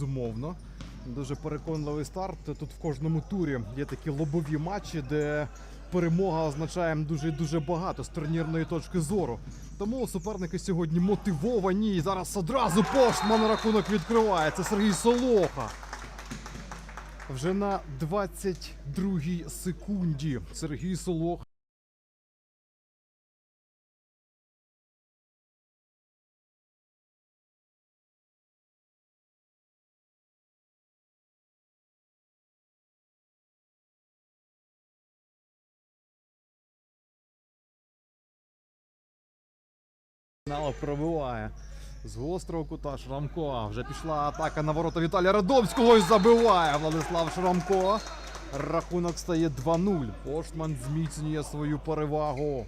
безумовно. Дуже переконливий старт. Тут в кожному турі є такі лобові матчі, де перемога означає дуже дуже багато з турнірної точки зору. Тому суперники сьогодні мотивовані. І зараз одразу Поштман рахунок відкриває. Це Сергій Солоха. Вже на 22-й секунді Сергій Солоха. Фінал пробиває. З гострого кута Шрамко. Вже пішла атака на ворота Віталія Радомського і забиває Владислав Шрамко. Рахунок стає 2-0. Поштман зміцнює свою перевагу.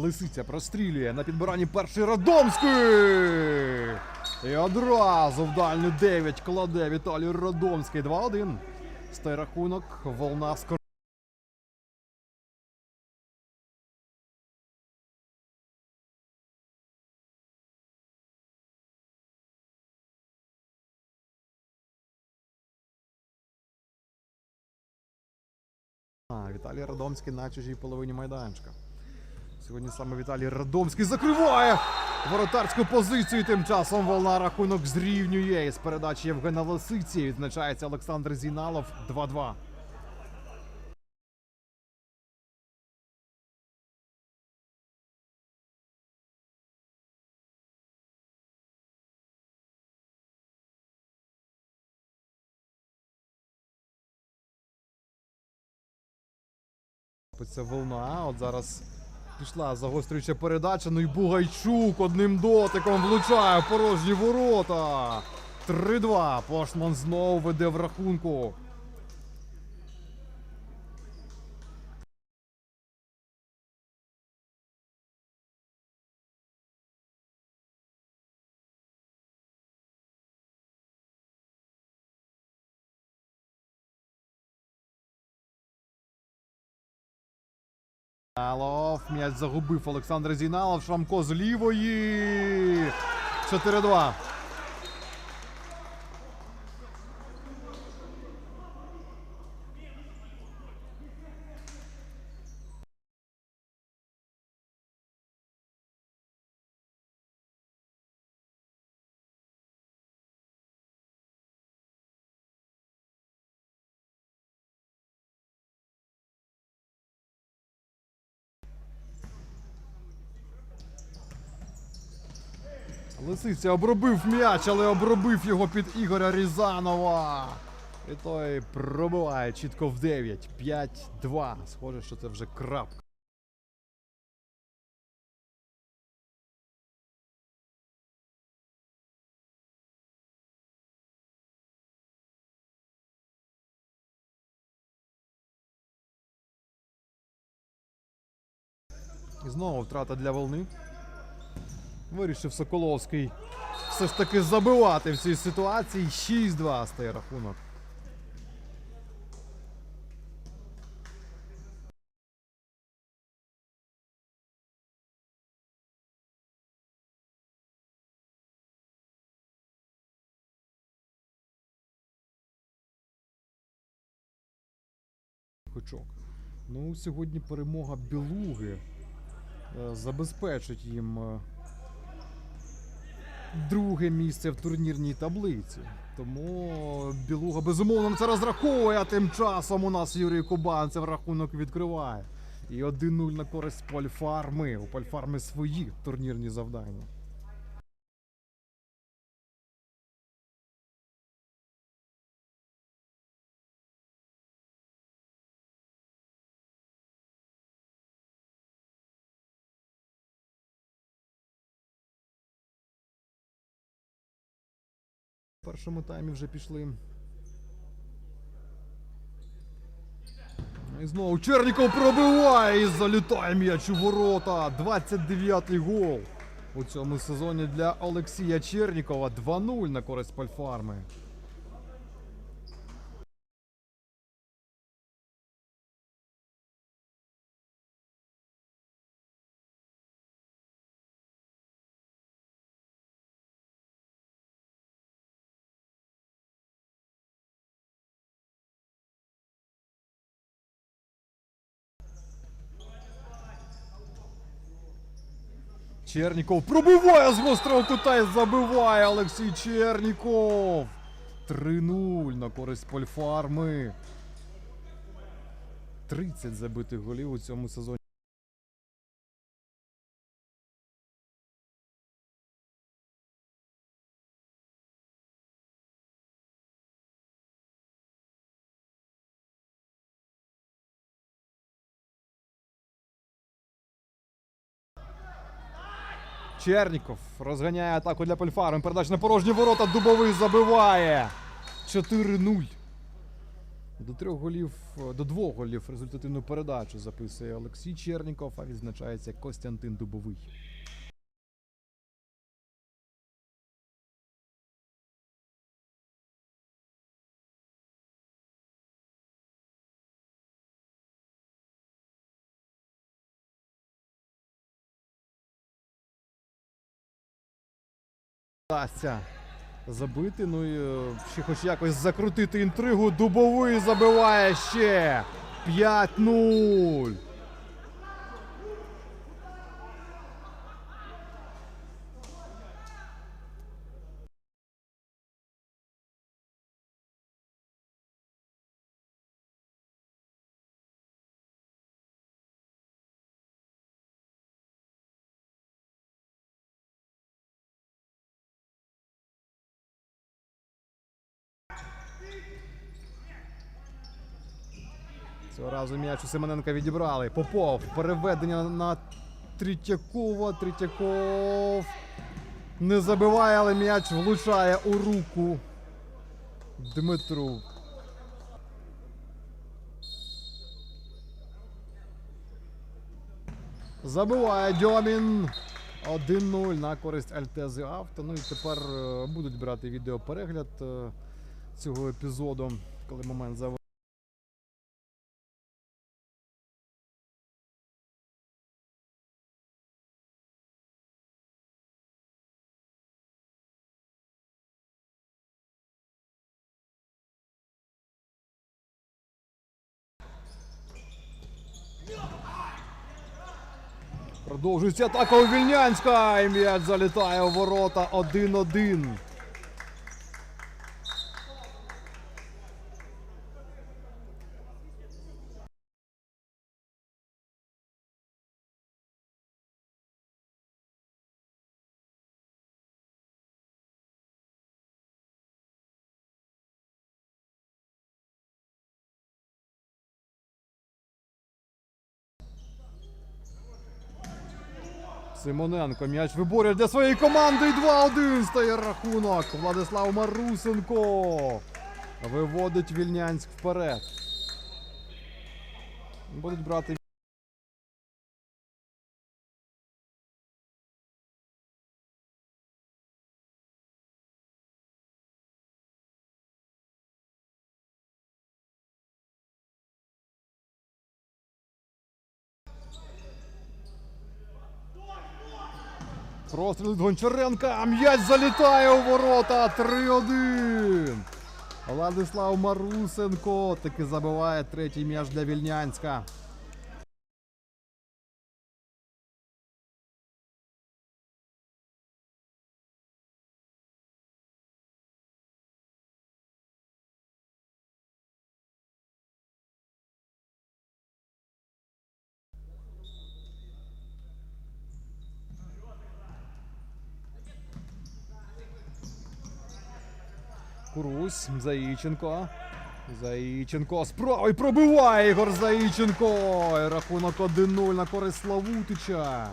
Лисиця прострілює на підбиранні перший Радомський. І одразу в дальню 9 кладе Віталій Радомський. 2-1. Стає рахунок. Волна скор. А, Віталій Радомський на чужій половині майданчика. Сьогодні саме Віталій Радомський закриває воротарську позицію. Тим часом волна рахунок зрівнює. Із передачі Євгена Лисиці відзначається Олександр Зіналов 2-2. Це волна. От зараз пішла загострююча передача. Ну і Бугайчук одним дотиком влучає порожні ворота. 3-2. Пошман знову веде в рахунку. Зіналов. М'яч загубив Олександр Зіналов. Шрамко з лівої. 4-2. Лисиця обробив м'яч, але обробив його під Ігоря Різанова. І той пробиває чітко в 9. 5-2. Схоже, що це вже крапка. І знову втрата для волни. Вирішив Соколовський все ж таки забивати в цій ситуації. 6-2 стає рахунок. Хочок. Ну, сьогодні перемога Білуги е, забезпечить їм е, друге місце в турнірній таблиці. Тому Білуга безумовно це розраховує, а тим часом у нас Юрій Кубанцев рахунок відкриває. І 1-0 на користь Польфарми. У Польфарми свої турнірні завдання. Першому таймі вже пішли. І знову Черніков пробиває і залітає м'яч у ворота. 29-й гол у цьому сезоні для Олексія Чернікова. 2-0 на користь Пальфарми. Черніков пробиває з гострого кута і забиває Олексій Черніков. 3-0 на користь Польфарми. 30 забитих голів у цьому сезоні. Черніков розганяє атаку для Польфару. Передач на порожні ворота. Дубовий забиває. 4-0. До трьох голів, до двох голів результативну передачу записує Олексій Черніков, а відзначається Костянтин Дубовий. Вдасться забити. Ну і е, ще хоч якось закрутити інтригу. Дубовий забиває ще 5-0. Цього разу м'яч у Семененка відібрали. Попов. Переведення на Третьякова. Третьяков не забиває, але м'яч влучає у руку Дмитру. Забиває Дьомін. 1-0 на користь Альтези Авто. Ну і тепер е, будуть брати відеоперегляд е, цього епізоду, коли момент завершиться. Продовжується атака у Вільнянська. І м'яч залітає у ворота 1-1. Симоненко м'яч виборює для своєї команди. І 2-1 стає рахунок. Владислав Марусенко виводить Вільнянськ вперед. Будуть брати. Простріл від Гончаренка. М'яч залітає у ворота. 3-1. Владислав Марусенко таки забиває третій м'яч для Вільнянська. Курусь, Заїченко. Заїченко справа і пробиває Ігор Заїченко. І рахунок 1-0 на користь Славутича.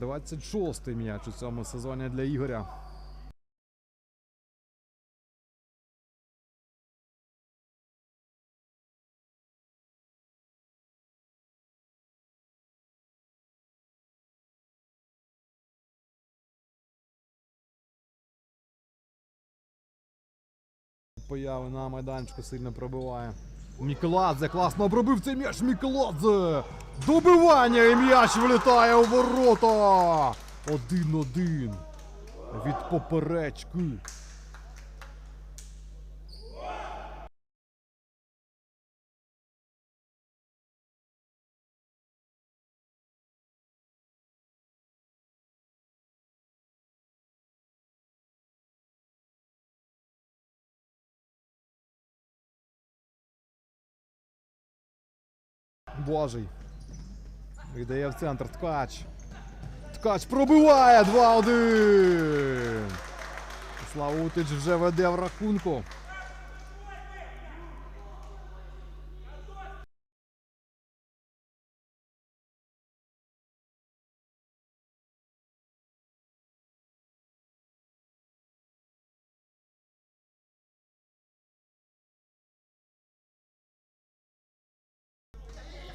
26-й м'яч у цьому сезоні для Ігоря. Появи на майданчику сильно пробиває. Мікеладзе класно обробив цей м'яч. Мікеладзе! Добивання і м'яч влітає у ворота! Один-один. Від поперечки. Божий. Віддає в центр ткач. Ткач пробиває 2-1. Славутич вже веде в рахунку.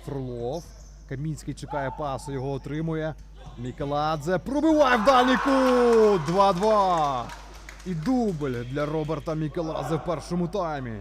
Фролов. Камінський чекає пасу, його отримує. Мікеладзе пробиває в дальній кут! 2-2. І дубль для Роберта Мікеладзе в першому таймі.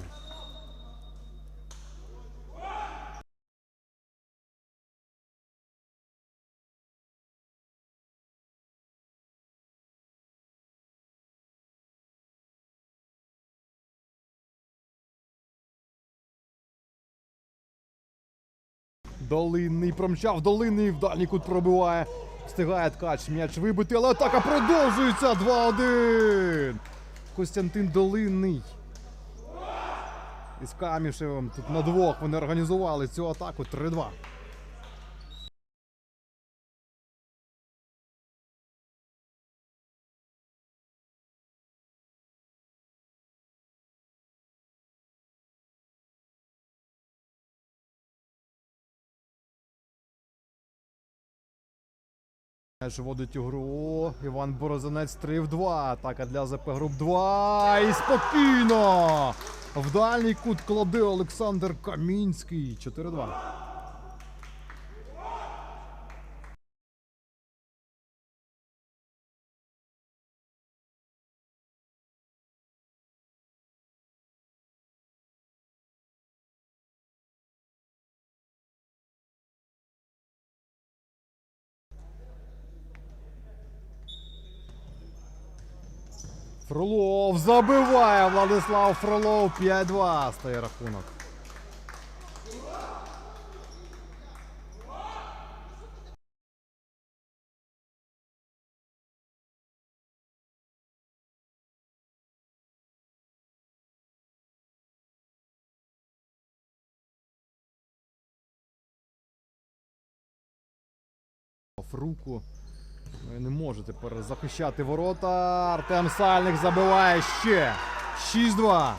Долинний промчав, долинний в дальній кут пробиває. Встигає ткач м'яч вибити, але атака продовжується 2-1. Костянтин Долинний. Із Камішевим тут на двох вони організували цю атаку 3-2. Вводить у гру. Іван Борозанець 3 в 2. Атака для ЗП груп 2. І спокійно. В дальній кут кладе Олександр Камінський. 4-2. Фролов забиває Владислав Фролов 5-2 стає рахунок. руку. Ви не можете тепер захищати ворота. Артем Сальник забиває ще. 6-2.